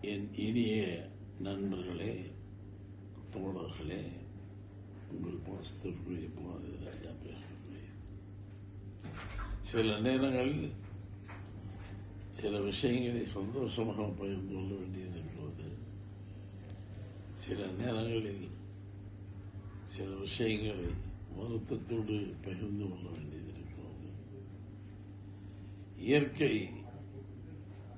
என் இனிய நண்பர்களே தோழர்களே உங்கள் பாசத்திற்குரிய பாரதி ராஜா பேசுகிறேன். சில நேரங்களில் சில விஷயங்களை சந்தோஷமாக பகிர்ந்து கொள்ள வேண்டியிருக்கிறது சில நேரங்களில் சில விஷயங்களை வருத்தத்தோடு பகிர்ந்து கொள்ள வேண்டியது இருக்கிறது இயற்கை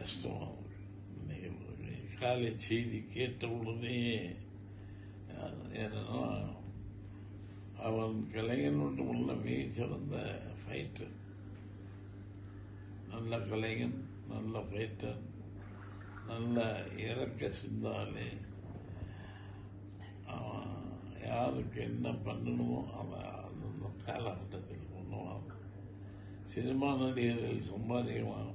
கஷ்டமாக காலை செய்தி கேட்ட உடனே என்னன்னா அவன் கலைஞன் மட்டுமல்ல மிக சிறந்த ஃபைட்டர் நல்ல கலைஞன் நல்ல ஃபைட்டர் நல்ல இறக்க சிந்தாலே அவன் யாருக்கு என்ன பண்ணணுமோ அவன் அந்த காலகட்டத்தில் பண்ணுவான். சினிமா நடிகர்கள் சம்பாதிக்கலாம்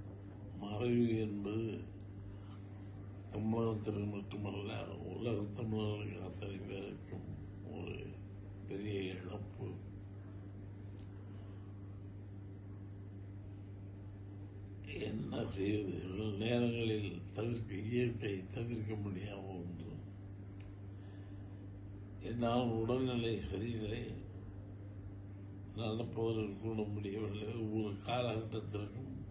மறைவு என்பது தமிழகத்திற்கு மட்டுமல்ல உலக தமிழர்களுக்கு அத்தனை பேருக்கும் ஒரு பெரிய இழப்பு. என்ன செய்வது? சில நேரங்களில் தவிர்க்க இயற்கை தவிர்க்க முடியாம ஒன்று. என்னால் உடல்நிலை சரியில்லை. நடப்பதற்கு கூட முடியவில்லை. ஒவ்வொரு காலகட்டத்திற்கும்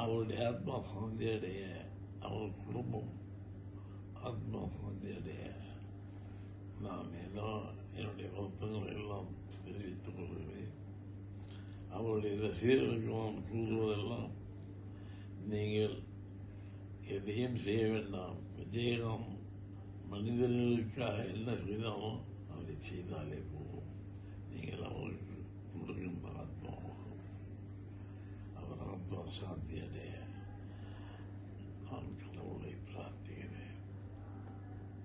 அவருடைய ஆத்மா சாந்தி அடைய அவர் குடும்பம் ஆத்மா சாந்தி அடைய நான் எல்லாம் என்னுடைய வருத்தங்களை எல்லாம் தெரிவித்துக் கொள்கிறேன். அவருடைய ரசிகர்களுக்கு நான் கூறுவதெல்லாம் நீங்கள் எதையும் செய்ய வேண்டாம். விஜயகாந்த் மனிதர்களுக்காக என்ன செய்தாலும் அதை செய்தாலே போதும். comes out the idea.